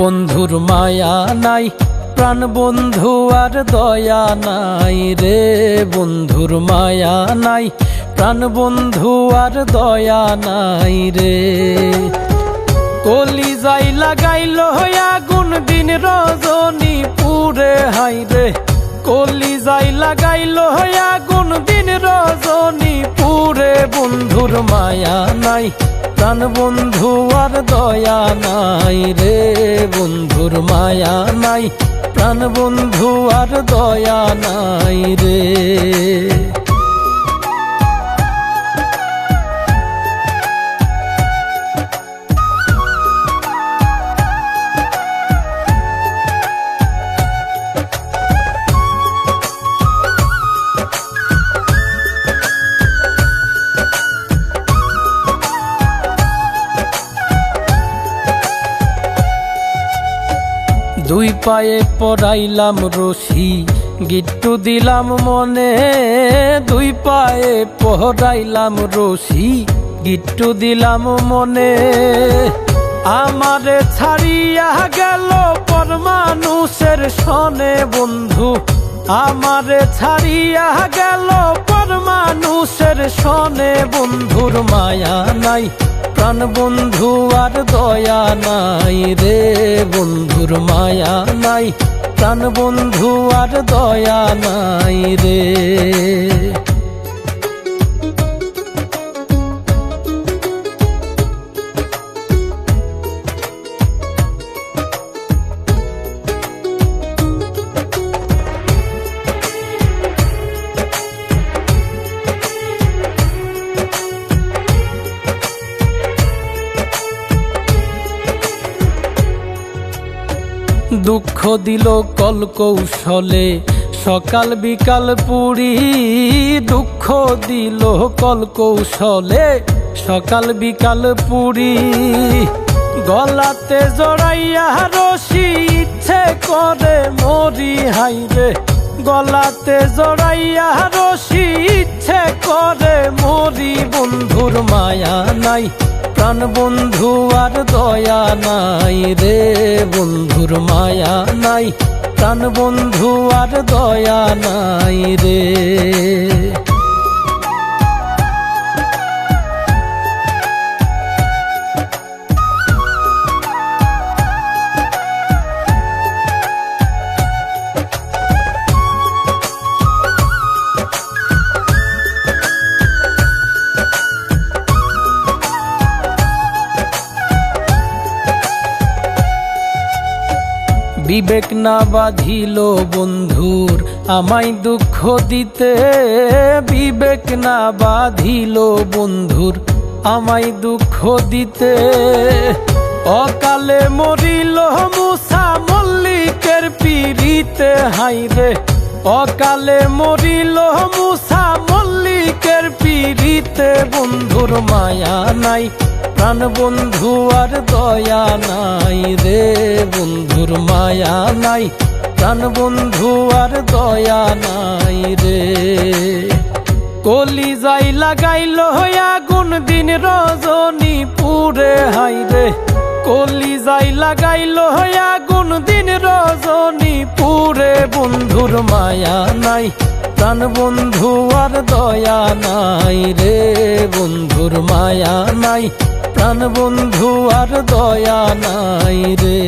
বন্ধুর মায়া নাই, প্রাণ বন্ধু আর দয়া নাই রে। বন্ধুর মায়া নাই, প্রাণ বন্ধু আর দয়া নাই রে। কলি যাই লাগাইল আগুন, দিন রজনী পুরে হাই রে। কলি যাই লাগাইল আগুন, দিন রজনী পুরে বন্ধুর মায়া নাই। প্রাণ বন্ধু আর দয়া নাই রে বন্ধুর মায়া নাই। প্রাণ বন্ধু আর দয়া নাই রে। দুই পায়ে পড়াইলাম রশি, গিট্টু দিলাম মনে। দুই পায়ে পড়াইলাম রশি, গিট্টু দিলাম মনে। আমার ছাড়িয়া গেল পর মানুষের সনে বন্ধু। আমারে ছাড়িয়া গেল পর মানুষের সনে বন্ধুর মায়া নাই, প্রাণ বন্ধু আর দয়া নাই রে বন্ধুর মায়া নাই, প্রাণ বন্ধু আর দয়া নাই রে। দুঃখ দিল কল কৌশলে সকাল বিকাল পুরি দুঃখ দিল কল কৌশলে সকাল বিকাল পুরি গলাতে জড়াইয়া রশি ইচ্ছে করে মরি হাইরে গলাতে জড়াইয়া রশি ইচ্ছে করে মরি, বন্ধুর মায়া নাই। প্রাণ বন্ধু আর দয়া নাই রে বন্ধুর মায়া নাই। প্রাণ বন্ধু আর দয়া নাই রে। বিবেক না বাঁধিল বন্ধুর, আমায় দুঃখ দিতে বিবেক না বাঁধিল বন্ধুর, আমায় দুঃখ দিতে। অকালে মরিল মুসা মল্লিকের পিড়িতে হাইরে অকালে মরিল মুসা মল্লিকের পিড়িতে, বন্ধুর মায়া নাই, প্রাণ বন্ধু আর দয়া নাই রে বন্ধুর মায়া নাই, প্রাণ বন্ধু আর দয়া নাই রে। কলি যাই লাগাইল আগুন দিন রজনী পুরে হাই রে। কলি যাই লাগাইল আগুন দিন রজনী পুরে বন্ধুর মায়া নাই, প্রাণ বন্ধু আর দয়া নাই রে বন্ধুর মায়া নাই প্রাণ বন্ধু আর দয়া নাই রে।